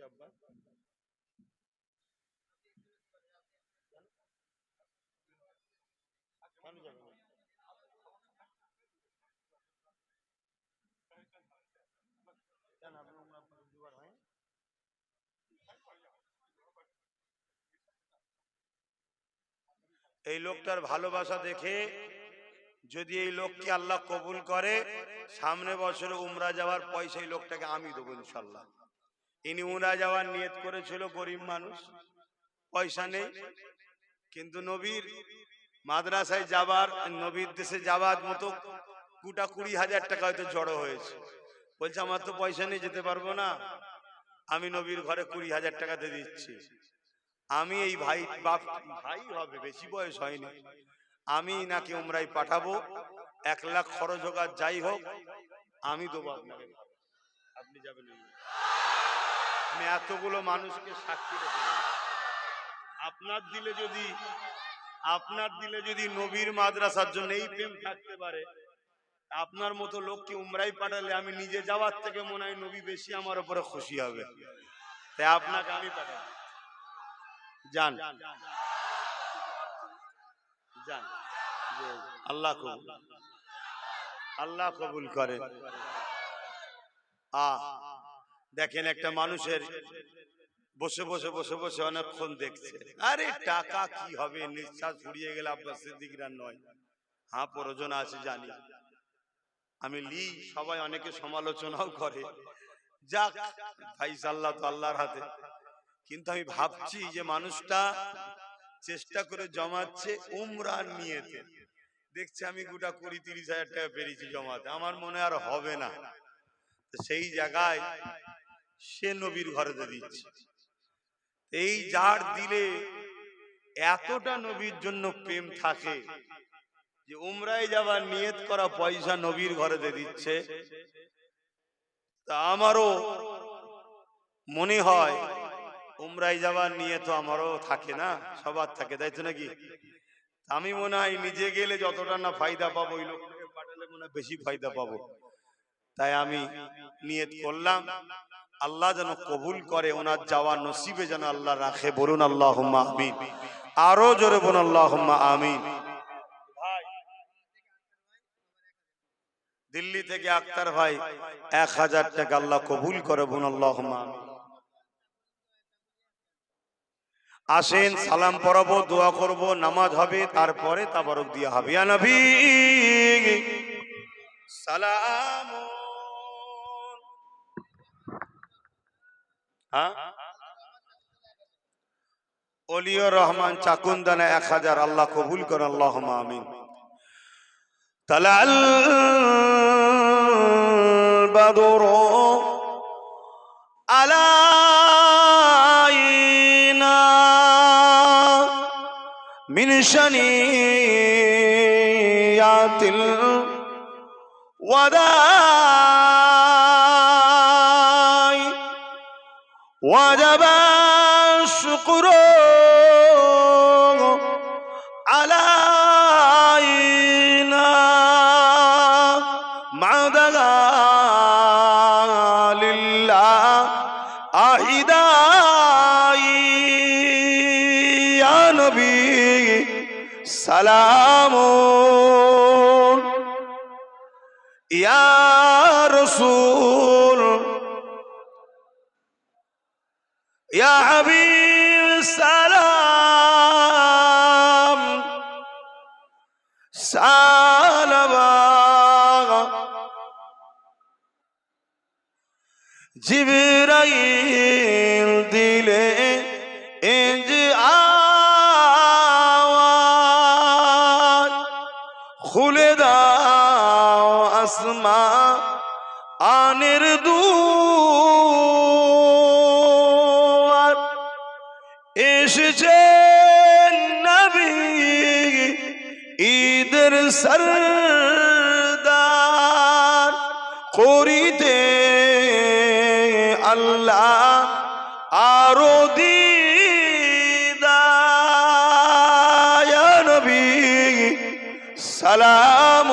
হয়েছে আব্বা কেন যাবে না? কেন আপনার উমরা দুবার হয় এই লোকটার ভালোবাসা দেখে যদি এই লোককে আল্লাহ কবুল করে সামনে বছরে উমরা যাওয়ার পয়সা এই লোকটাকে আমি দেবো ইনশাল্লাহ। ইনি উমরা যাওয়ার নিয়ত করেছিল গরিব মানুষ। পয়সা নেই। কিন্তু নবীর মাদ্রাসায় যাবার, নবীর দেশে যাবার মতো কুটা কুড়ি হাজার টাকা হয়তো জড়ো হয়েছে। বলছে, আমার তো পয়সা নিয়ে যেতে পারব না। আমি নবীর ঘরে কুড়ি হাজার টাকা দিয়ে দিচ্ছি। আমি এই ভাই, বাপ, ভাই হবে, বেশি বয়স হয়নি। আমি নাকি উমরাই পাঠাবো। এক লাখ খরচ হোক আর যাই হোক, আমি দেবো আপনি যাবেন। আমি এতগুলো মানুষকে সাক্ষী রেখে আপনার দিলে যদি, আপনার দিলে যদি নবীর মাদ্রাসার জন্য এই প্রেম থাকতে পারে, আপনার মতো লোককে উমরাই পাঠালে আমি নিজে যাওয়ার থেকে মনে হয় নবী বেশি আমার উপরে খুশি হবে। তাই আপনাকে আমি যান। যান। আল্লাহ কবুল। আল্লাহ কবুল করে। আ দেখেন একটা মানুষের বসে বসে বসে বসে অনেকক্ষণ দেখছে। আরে, টাকা কি হবে? নিঃশ্বাস ফুরিয়ে গেলে আব্বাস সিদ্দিকরা নয়। হ্যাঁ প্রয়োজন আছে, জানি। আমি লি, সবাই অনেকে সমালোচনাও করে। যাক, ভাই আল্লাহ তো আল্লাহর হাতে। কিন্তু আমি ভাবছি যে মানুষটা চেষ্টা করে জমাচ্ছে উমরার নিয়েতে। দেখছি আমি গোটা কুড়ি, তিরিশ হাজার টাকা পেরেছি জমাতে। আমার মনে আর হবে না। সেই জায়গায় সে নবীর ঘরেতে দিচ্ছে। এই যার দিলে এতটা নবীর জন্য প্রেম থাকে যে উমরায় যাবার নিয়ত করা পয়সা নবীর ঘরেতে দিচ্ছে। তা আমারও মনে হয় উমরাই যাবার নিয়ে তো আমারও থাকে না, সবার থাকে, তাই তো নাকি? আমি মনে হয় নিজে গেলে যতটা না ফায়দা পাবো, ওই লোকটাকে পাঠালে মনে হয় বেশি ফায়দা পাবো। তাই আমি নিয়ত করলাম। আল্লাহ যেন কবুল করে ওনার যাওয়ার নসিবে যেন আল্লাহ রাখে। বলুন আল্লাহ আমিন। আরও জোরে বলুন আল্লাহ আমিন। দিল্লি থেকে আক্তার ভাই এক হাজার টাকা আল্লাহ কবুল করে বোন আল্লাহ আসেন সালাম পড়াবো দোয়া করব নামাজ হবে তারপরে তাবারক দিয়া হবে। সালাম! হ্যাঁ? অলিও রহমান চাকুন্দানা এক হাজার আল্লাহ কবুল কর আল্লাহ আমিন। তাহলে বাদর আলাইনা মিনশানি ইয়াতিল ওয়াদা। وجب الشكر علينا معدها لله أهداي يا نبي سلام يا رسول ইয়া হাবিব সালাম। সালাম। জিবরাইল দিলে ইঞ্জ আওয়াজ। খুলে দাও আসমা আনের দূর সরদার করিতে আল্লাহ আরও দিদায়নবী সালাম।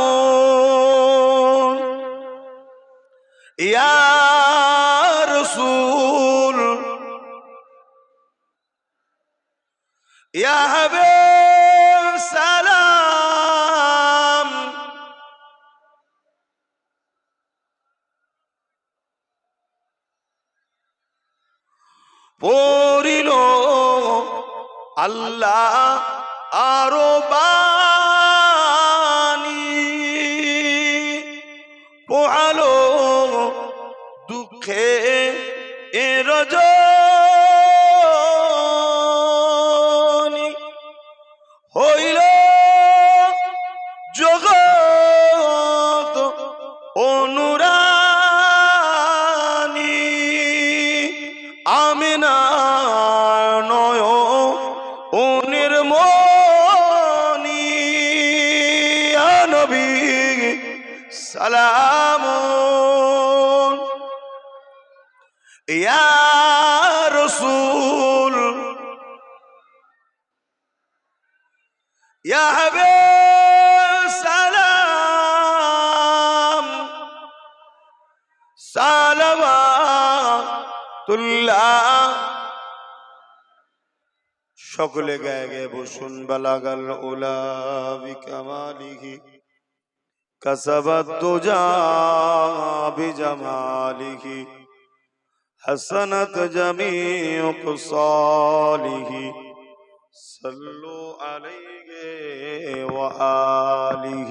ইয়ার সুল ইয়াহবে সালাম। পড়িল। আল্লাহ আরও বাণী পোহালো। দুঃখে এ রজনী হইল জগত অনুরানী অনির মনি নবী সালাম। রসুল ইয়া হাবিব সালাম। সালামাতুল্লাহ। সকলে গায়ে গায়ে বসুন বালাগাল উলা বিকামালিহি কাসাবাত দুজা বিজামালিহি حسنت جميع خصاله صلوا عليه وآله